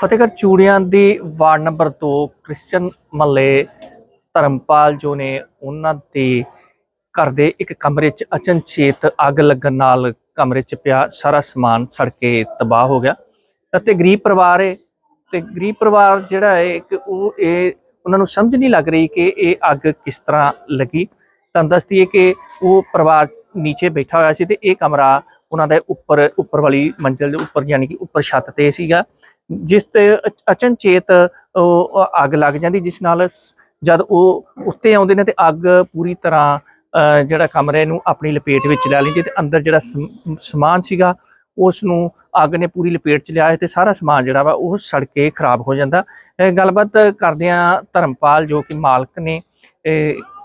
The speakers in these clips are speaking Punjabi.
ਫਤਿਹਗੜ੍ਹ ਚੂੜੀਆਂ ਦੀ ਵਾਰਡ ਨੰਬਰ 2 ਕ੍ਰਿਸਚਨ ਮਹੱਲੇ ਧਰਮਪਾਲ ਜੋ ਨੇ ਉਹਨਾਂ ਦੇ ਘਰ ਦੇ ਇੱਕ ਕਮਰੇ 'ਚ ਅਚਨਚੇਤ ਅੱਗ ਲੱਗਣ ਨਾਲ ਕਮਰੇ 'ਚ ਪਿਆ ਸਾਰਾ ਸਮਾਨ ਸੜ ਕੇ ਤਬਾਹ ਹੋ ਗਿਆ। ਅਤੇ ਗਰੀਬ ਪਰਿਵਾਰ ਹੈ ਤੇ ਗਰੀਬ ਪਰਿਵਾਰ ਜਿਹੜਾ ਹੈ ਕਿ ਉਹ ਇਹ ਉਹਨਾਂ ਨੂੰ ਸਮਝ ਨਹੀਂ ਲੱਗ ਰਹੀ ਕਿ ਇਹ ਅੱਗ ਕਿਸ ਤਰ੍ਹਾਂ ਲੱਗੀ। ਤਾਂ ਦੱਸਦੀ ਹੈ ਕਿ ਉਹ ਪਰਿਵਾਰ ਨੀਚੇ ਬੈਠਾ ਹੋਇਆ ਸੀ ਤੇ ਇਹ ਕਮਰਾ ਉਹਨਾਂ ਦੇ ਉੱਪਰ ਉੱਪਰ ਵਾਲੀ ਮੰਜ਼ਲ ਦੇ ਉੱਪਰ, ਯਾਨੀ ਕਿ ਉੱਪਰ ਛੱਤ ਤੇ ਸੀਗਾ। ਜਿਸ ਤੇ ਅਚ- ਅਚਨਚੇਤ ਉਹ ਅੱਗ ਲੱਗ ਜਾਂਦੀ, ਜਿਸ ਨਾਲ ਸ- ਜਦ ਉਹ ਉੱਤੇ ਆਉਂਦੇ ਨੇ ਤੇ ਅੱਗ ਪੂਰੀ ਤਰ੍ਹਾਂ ਜਿਹੜਾ ਕਮਰੇ ਨੂੰ ਆਪਣੀ ਲਪੇਟ ਵਿੱਚ ਲੈ ਲੈਂਦੀ ਤੇ ਅੰਦਰ ਜਿਹੜਾ ਸਮ- ਸਮਾਨ ਸੀਗਾ ਉਸ ਨੂੰ ਅੱਗ ਨੇ ਪੂਰੀ ਲਪੇਟ ਚ ਲਿਆ ਹੈ ਤੇ ਸਾਰਾ ਸਮਾਨ ਜਿਹੜਾ ਵਾ ਉਹ ਸੜ ਕੇ ਖਰਾਬ ਹੋ ਜਾਂਦਾ। ਗੱਲਬਾਤ ਕਰਦੇ ਕਰਦਿਆਂ ਧਰਮਪਾਲ ਜੋ ਕਿ ਮਾਲਕ ਨੇ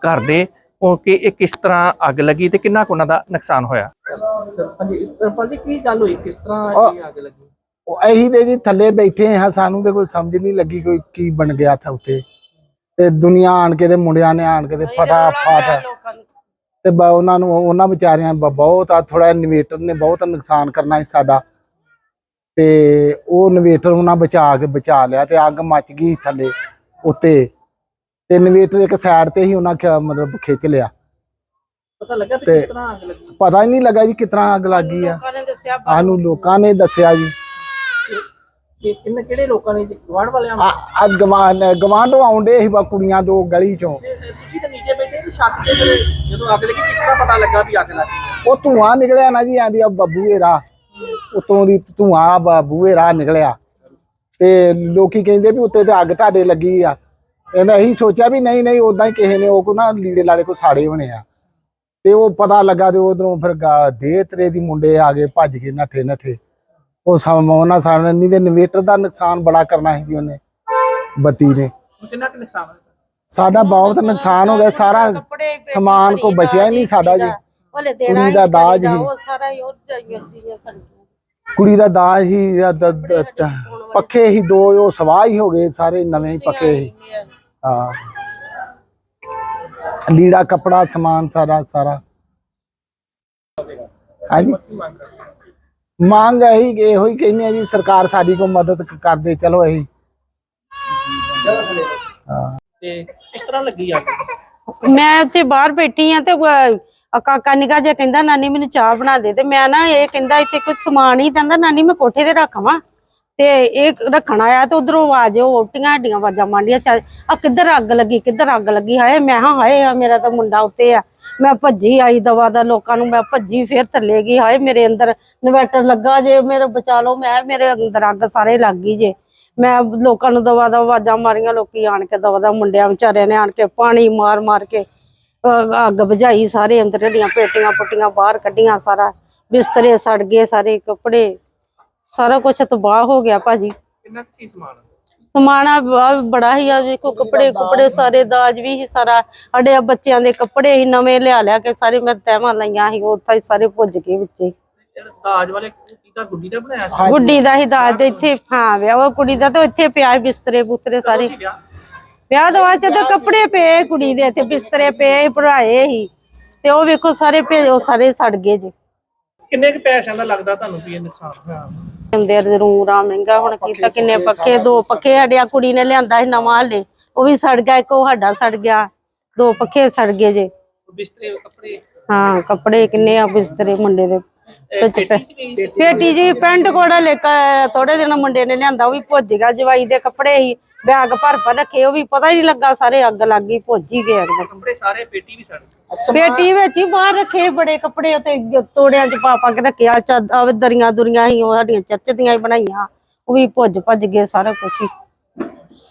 ਘਰ ਦੇ, ਉਹ ਕਿ ਇਹ ਕਿਸ ਤਰ੍ਹਾਂ ਅੱਗ ਲੱਗੀ ਤੇ ਕਿੰਨਾ ਕੁ ਉਹਨਾਂ ਦਾ ਨੁਕਸਾਨ ਹੋਇਆ? ਹਾਂਜੀ ਤਰਪਾਲ ਜੀ ਕੀ ਗੱਲ ਹੋਈ? ਕਿਸ ਤਰ੍ਹਾਂ ਉਹ- ਇਹ ਅੱਗ ਲੱਗੀ? ਉਹ ਅਸੀਂ ਤੇ ਜੀ ਥੱਲੇ ਬੈਠੇ ਹਾਂ ਸਾਨੂੰ ਤੇ ਕੋਈ ਸਮਝ ਨਹੀਂ ਲੱਗੀ ਕੋਈ ਕੀ ਬਣ ਗਿਆ ਥਾ ਉੱਤੇ ਤੇ ਦੁਨੀਆ ਆਣ ਕੇ ਤੇ ਮੁੰਡਿਆਂ ਨੇ ਆਣ ਕੇ ਤੇ ਫਟਾਫਟ ਤੇ ਬ- ਉਹਨਾਂ ਨੂੰ ਉਹਨਾਂ ਵਿਚਾਰਿਆਂ ਬ- ਬਹੁਤ ਆ ਥੋੜਾ ਇਨਵੇਟਰ ਨੇ ਬਹੁਤ ਨੁਕਸਾਨ ਕਰਨਾ ਸੀ ਸਾਡਾ। ਤੇ ਉਹ ਇਨਵੇਟਰ ਉਹਨਾਂ ਬਚਾ ਕੇ ਬਚਾ ਲਿਆ ਤੇ ਅੱਗ ਮੱਚ ਗਈ ਥੱਲੇ ਉੱਤੇ। ਤੇ ਇਨਵੇਟਰ ਇੱਕ ਸਾਈਡ ਤੇ ਹੀ ਉਹਨਾਂ ਮਤਲਬ ਖਿੱਚ ਲਿਆ। ਪਤਾ ਲੱਗਾ ਵੀ ਤੇ- ਕਿਸ ਤਰ੍ਹਾਂ ਅੱਗ ਲੱਗੀ। ਪਤਾ ਹੀ ਨਹੀਂ ਲੱਗਾ ਜੀ ਕਿਤਨਾ ਅੱਗ ਲੱਗ ਆ। ਸਾਨੂੰ ਲੋਕਾਂ ਨੇ ਦੱਸਿਆ ਜੀ। ਕਿ ਕਿੰਨੇ ਕਿਹੜੇ ਲੋਕਾਂ ਨੇ ਗਵਾਂਢ ਵਾਲਿਆਂ ਨੂੰ? ਆ ਗਵਾਂਡ ਗਵਾਂਢੋਂ ਆਉਂਦੇ ਸੀ ਬਾ ਕੁੜੀਆਂ ਦੋ ਗਲੀ ਚੋਂ। ਤੇ ਤੁਸੀਂ ਤਾਂ ਨੀਚੇ ਬੈਠੇ ਤੇ ਛੱਤ ਤੇ ਫਿਰ ਜਦੋਂ ਅੱਗ ਲੱਗੀ ਕਿਸ ਤਰ੍ਹਾਂ ਪਤਾ ਲੱਗਾ ਵੀ ਅੱਗ ਲੱਗੀ ਉਹ ਧੂਆਂ ਨਿਕਲਿਆ ਨਾ ਜੀ ਆਂਦੀ ਆ ਬੱਬੂਏ ਰਾਹ ਉਤੋਂ ਦੀ ਧੂਆਂ ਬੱਬੂਏ ਰਾਹ ਨਿਕਲਿਆ। ਤੇ ਲੋਕੀ ਕਹਿੰਦੇ ਵੀ ਉੱਤੇ ਤੇ ਅੱਗ ਤੁਹਾਡੇ ਲੱਗੀ ਆ। ਤੇ ਮੈਂ ਇਹੀ ਸੋਚਿਆ ਵੀ ਨਹੀਂ ਨਹੀਂ ਉਦਾਂ ਹੀ ਕਿਸੇ ਨੇ ਉਹ ਕੋ ਨਾ ਲੀੜੇ ਲਾੜੇ ਕੋ ਸਾੜੇ ਹੋਣੇ ਆ। ਤੇ ਉਹ ਪਤਾ ਲੱਗਾ ਤੇ ਉਧਰੋਂ ਫਿਰ ਦੇ ਤਰੇ ਦੀ ਮੁੰਡੇ ਆ ਗਏ ਭੱਜ ਕੇ ਨੱਠੇ ਨੱਠੇ। ਉਹ ਸਮ ਉਹਨਾਂ ਸਾਰਿਆਂ ਨਹੀਂ ਤੇ ਇਨਵੇਟਰ ਦਾ ਨੁਕਸਾਨ ਬੜਾ ਕਰਨਾ ਸੀ ਜੀ ਉਹਨੇ ਬੱਤੀ ਨੇ। ਹੁਣ ਕਿੰਨਾ ਕੁ ਨੁਕਸਾਨ ਹੋਇਆ? ਸਾਡਾ ਬਹੁਤ ਨੁਕਸਾਨ ਹੋ ਗਿਆ ਸਾਰਾ ਸਮਾਨ ਕੋ ਬਚਿਆ ਹੀ ਨਹੀਂ ਸਾਡਾ ਜੀ। ਕੁੜੀ ਦਾ ਦਾਜ ਹੀ। ਕੁੜੀ ਦਾ ਦਾਜ ਹੀ ਦ- ਦ- ਦ- ਪੱਖੇ ਹੀ ਦੋ ਉਹ ਸਵਾਹ ਹੀ ਹੋ ਗਏ ਸਾਰੇ ਨਵੇਂ ਪੱਕੇ ਹੀ। ਹਾਂ। ਲੀੜਾ ਕਪੜਾ ਸਮਾਨ ਸਾਰਾ ਸਾਰਾ। ਹਾਂਜੀ? ਮੰਗ ਇਹੀ ਇਹੋ ਹੀ ਕਹਿੰਦੇ ਆ ਜੀ ਸਰਕਾਰ ਸਾਡੀ ਕੋ ਮਦਦ ਕ- ਕਰ ਦੇ ਚਲੋ ਇਹੀ। ਹਾਂ। ਤੇ ਕਿਸ ਤਰ੍ਹਾਂ ਲੱਗੀ ਅੱਗ ਮੈਂ ਉੱਥੇ ਬਾਹਰ ਬੈਠੀ ਆ ਤੇ ਆ ਕਾਕਾ ਨਿਕਾ ਜਿਹਾ ਕਹਿੰਦਾ ਨਾਨੀ ਮੈਨੂੰ ਚਾਹ ਬਣਾ ਦੇ। ਤੇ ਮੈਂ ਨਾ ਇਹ ਕਹਿੰਦਾ ਇੱਥੇ ਕੁਝ ਸਮਾਨ ਹੀ ਕਹਿੰਦਾ ਨਾਨੀ ਮੈਂ ਕੋਠੇ ਤੇ ਰੱਖਾਂ ਤੇ ਇਹ ਰੱਖਣ ਆਇਆ ਤੇ ਉਧਰੋਂ ਆਵਾਜ਼ ਉਹ ਉਲਟੀਆਂ ਹੱਡੀਆਂ ਆਵਾਜ਼ਾਂ ਮਾਂਡੀਆਂ ਆ ਕਿੱਧਰ ਅੱਗ ਲੱਗੀ, ਕਿੱਧਰ ਅੱਗ ਲੱਗੀ? ਹਾਏ, ਮੈਂ ਹਾਂ, ਹਾਏ, ਆ ਮੇਰਾ ਤਾਂ ਮੁੰਡਾ ਉੱਤੇ ਆ। ਮੈਂ ਭੱਜੀ ਆਈ ਦਵਾ ਦਾ ਲੋਕਾਂ ਨੂੰ, ਮੈਂ ਭੱਜੀ ਫੇਰ ਥੱਲੇ ਗਈ, ਹਾਏ, ਮੇਰੇ ਅੰਦਰ ਇਨਵਰਟਰ ਲੱਗਾ ਜੇ, ਮੇਰੇ ਬਚਾ ਲਓ, ਮੈਂ, ਮੇਰੇ ਅੰਦਰ ਅੱਗ ਸਾਰੇ ਲੱਗ ਗਈ ਜੇ। ਮੈਂ ਲੋਕਾਂ ਨੂੰ ਦਵਾ ਦਾ ਆਵਾਜ਼ਾਂ ਮਾਰੀਆਂ, ਲੋਕੀ ਆਣ ਕੇ ਦਵਾ ਦਾ ਮੁੰਡਿਆਂ ਵਿਚਾਰਿਆਂ ਨੇ ਆਣ ਕੇ ਪਾਣੀ ਮਾਰ ਮਾਰ ਕੇ ਅੱਗ ਬੁਝਾਈ, ਸਾਰੇ ਅੰਦਰ ਢੀਆਂ ਪੇਟੀਆਂ ਪੁੱਟੀਆਂ ਬਾਹਰ ਕੱਢੀਆਂ ਸਾਰਾ, ਬਿਸਤਰੇ ਸੜ ਗਏ ਸਾਰੇ ਕੱਪੜੇ। ਸਾਰਾ ਕੁਝ ਤਬਾਹ ਹੋ ਗਿਆ ਭਾਜੀ। ਕਿੰਨਾ ਕੁ ਸੀ ਸਮਾਨ? ਬੜਾ ਹੀ ਆ ਵੇਖੋ ਕੱਪੜੇ ਕੁਪੜੇ ਸਾਰੇ ਦਾਜ ਵੀ ਹੀ ਸਾਰਾ ਸਾਡੇ ਆ ਬੱਚਿਆਂ ਦੇ ਕੱਪੜੇ ਹੀ ਨਵੇਂ ਲਿਆ ਲਿਆ ਕੇ ਸਾਰੇ ਮੈਂ ਤੈਵਾਂ ਲਈਆਂ ਸੀ ਉੱਥੇ ਹੀ ਸਾਰੇ ਭੁੱਜ ਗਏ ਵਿੱਚੇ। ਜਿਹੜਾ ਦਾਜ ਵਾਲੇ ਕਿਤਾ ਗੁੱਡੀ ਦਾ ਬਣਾਇਆ ਸੀ? ਗੁੱਡੀ ਦਾ ਹੀ ਦਾਜ ਤੇ ਇੱਥੇ ਹਾਂ ਵਿਆਹ ਉਹ ਕੁੜੀ ਦਾ ਤੇ ਇੱਥੇ ਪਿਆ ਸੀ ਬਿਸਤਰੇ ਬੁਸਤਰੇ ਸਾਰੇ। ਸੀ ਵਿਆਹ? ਵਿਆਹ ਤੋਂ ਬਾਅਦ ਜਦੋਂ ਕੱਪੜੇ ਪਏ ਕੁੜੀ ਦੇ ਇੱਥੇ ਬਿਸਤਰੇ ਪਏ ਭਰਾਏ ਹੀ ਤੇ ਉਹ ਵੇਖੋ ਸਾਰੇ ਭੇ ਉਹ ਸਾਰੇ ਸੜ ਗਏ ਜੀ। ਕਿੰਨੇ ਕੁ ਪੈਸਿਆਂ ਦਾ ਲੱਗਦਾ ਤੁਹਾਨੂੰ ਵੀ ਇਹ ਨੁਕਸਾਨ? ਹੋਇਆ ਅੰਦਰ ਦੇ ਰੂਰਾ ਮਹਿੰਗਾ ਹੁਣ ਕੀਤਾ ਕਿੰਨੇ ਪੱਖੇ ਦੋ ਪੱਖੇ ਸਾਡਿਆ ਕੁੜੀ ਨੇ ਲਿਆਂਦਾ ਸੀ ਨਵਾਂ ਹਲੇ। ਉਹ ਵੀ ਸੜ ਗਿਆ ਇੱਕ ਉਹ ਸਾਡਾ ਸੜ ਗਿਆ। ਦੋ ਪੱਖੇ ਸੜ ਗਏ ਜੇ। ਬਿਸਤਰੇ ਕੱਪੜੇ? ਹਾਂ ਕੱਪੜੇ ਕਿੰਨੇ ਆ ਬਿਸਤਰੇ ਮੁੰਡੇ ਦੇ। ਵਿੱਚ। ਪੇਟੀ ਜੀ ਪੈਂਟ ਕੋੜਾ ਲੈ ਕੇ ਥੋੜੇ ਦਿਨ ਮੁੰਡੇ ਨੇ ਲਿਆਂਦਾ ਉਹ ਵੀ ਭੁੱਜ ਗਿਆ। ਜਵਾਈ ਦੇ ਕੱਪੜੇ ਹੀ ਬੈਗ ਭਰ ਭਰ ਰੱਖੇ ਉਹ ਵੀ ਪਤਾ ਹੀ ਨਹੀਂ ਲੱਗਾ ਸਾਰੇ ਅੱਗ ਲੱਗ ਗਈ ਭੁੱਜ ਹੀ ਗਏ ਕੱਪੜੇ ਸਾਰੇ ਪੇਟੀ ਵੀ ਸੜ ਗਈ ਪੇਟੀ ਵਿੱਚ ਹੀ ਬਾਹਰ ਰੱਖੇ ਬੜੇ ਕੱਪੜੇ ਉੱਤੇ ਤੋੜਿਆਂ 'ਚ ਪਾ ਪਾ ਕੇ ਰੱਖਿਆ ਚੱਦ ਆਹ ਦਰੀਆਂ ਦੁਰੀਆਂ ਹੀ ਉਹ ਸਾਡੀਆਂ ਚਰਚ ਦੀਆਂ ਹੀ ਬਣਾਈਆਂ। ਉਹ ਵੀ ਭੁੱਜ ਭੱਜ ਗਏ ਸਾਰਾ ਕੁਝ ਹੀ।